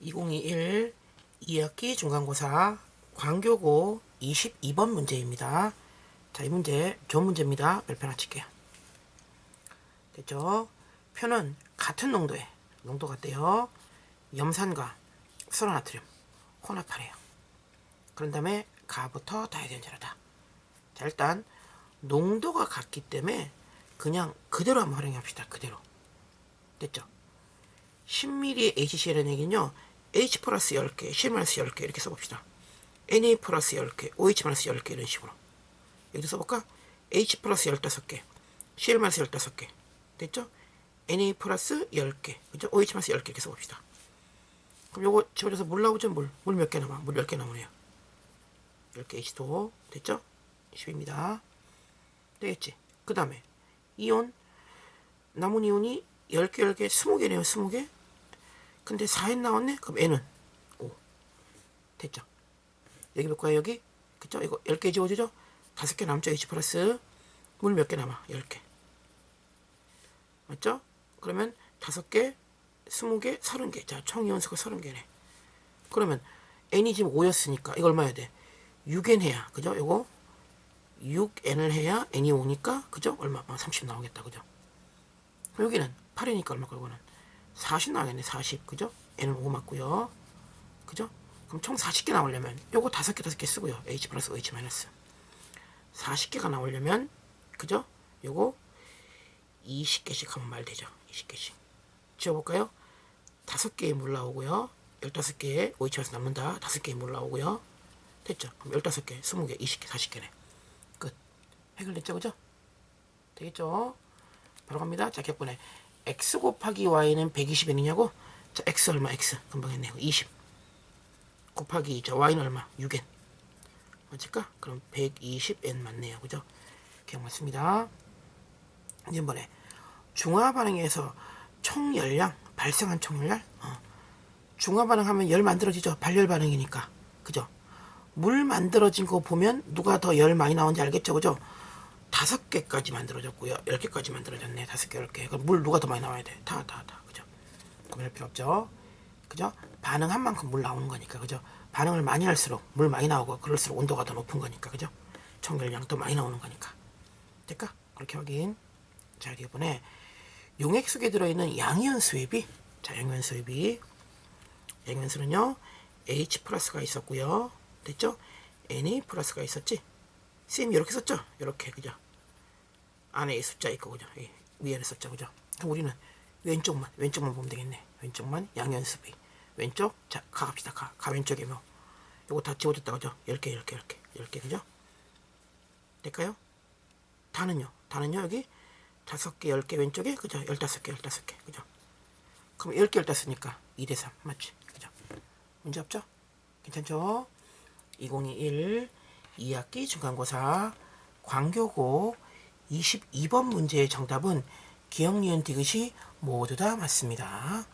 2021 2학기 중간고사 광교고 22번 문제입니다. 자, 이 문제 좋은 문제입니다. 몇편 맞힐게요. 됐죠? 표는 같은 농도의 농도 같대요. 염산과 소라나트륨 혼합하래요. 그런 다음에 가부터 다이덴제로다. 자, 일단 농도가 같기 때문에 그냥 그대로 한번 활용합시다. 그대로. 됐죠? 10ml HCl이라는 얘기는요. H 플러스 10개, C 마이너스 10개 이렇게 써봅시다. Na 플러스 10개, OH 마이너스 10개 이런 식으로. 여기도 써볼까? H 플러스 15개, Cl 마이너스 15개. 됐죠? Na 플러스 10개, 그죠? OH 마이너스 10개 이렇게 써봅시다. 그럼 요거 집어넣어서 물 나오죠? 물. 물 몇 개 남아? 물 10개 남으네요. 10개 H2O. 됐죠? 10입니다. 되겠지? 그 다음에 이온 남은 이온이 10개 10개 20개네요 20개 근데 4엔 나왔네? 그럼 N은? 5 됐죠? 여기 몇 거야 여기? 그쵸? 이거 10개 지워주죠? 5개 남죠? H 플러스. 물 몇 개 남아? 10개. 맞죠? 그러면 5개 20개 30개. 자 총 이온수가 30개네. 그러면 N이 지금 5였으니까 이거 얼마야 돼? 6N 해야. 그죠? 요거? 6N을 해야 N이 5니까 그죠? 얼마? 30 나오겠다. 그죠? 여기는 8이니까 얼마 걸고는 40 나오겠네. 40 그죠? N은 5 맞고요. 그죠? 그럼 총 40개 나오려면 요거 5개 5개 쓰고요. H 플러스 OH 마이너스. 40개가 나오려면 그죠? 요거 20개씩 하면 말 되죠. 20개씩. 지워볼까요? 5개의 물 나오고요. 15개의 OH 마이너스 남는다. 5개의 물 나오고요. 됐죠? 그럼 15개 20개 20개 40개네. 끝. 해결됐죠? 그죠? 되겠죠? 바로 갑니다. 자 격분해 x 곱하기 y는 120n이냐고? 자 x 얼마? X. 금방 했네요 20 곱하기 자 y는 얼마? 6n 맞을까? 그럼 120n 맞네요. 그죠? 기억 맞습니다. 이번에 중화 반응에서 총 열량 발생한 총 열량? 어. 중화 반응하면 열 만들어지죠. 발열 반응이니까. 그죠? 물 만들어진 거 보면 누가 더 열 많이 나온지 알겠죠? 그죠 다섯 개까지 만들어졌고요 열 개까지 만들어졌네 다섯 개, 열 개. 그럼 물 누가 더 많이 나와야 돼? 다, 다, 다. 그죠? 고민할 필요 없죠? 그죠? 반응한 만큼 물 나오는 거니까, 그죠? 반응을 많이 할수록 물 많이 나오고, 그럴수록 온도가 더 높은 거니까, 그죠? 총열량도 많이 나오는 거니까. 될까? 그렇게 확인. 자, 이번에 용액 속에 들어있는 양이온 수입이, 자, 양이온 수입이, 양이온 수는요, H 플러스가 있었고요. 됐죠? Na 플러스가 있었지? 쌤 이렇게 썼죠? 이렇게 그죠? 안에 숫자 있고 그죠? 예, 위에는 썼죠 그죠? 그럼 우리는 왼쪽만 왼쪽만 보면 되겠네. 왼쪽만 양연습이 왼쪽 자 가갑시다 가. 가 왼쪽에 뭐 요거 다 지워졌다 그죠? 10개 10개 10개 10개 그죠? 될까요? 다는요 다는요 여기 5개 10개 왼쪽에 그죠? 15개 15개 그죠? 그럼 10개 15니까 2 대 3 맞지? 그죠? 문제 없죠? 괜찮죠? 2021 2학기 중간고사 광교고 22번 문제의 정답은 기억, 니은, 디귿이 모두 다 맞습니다.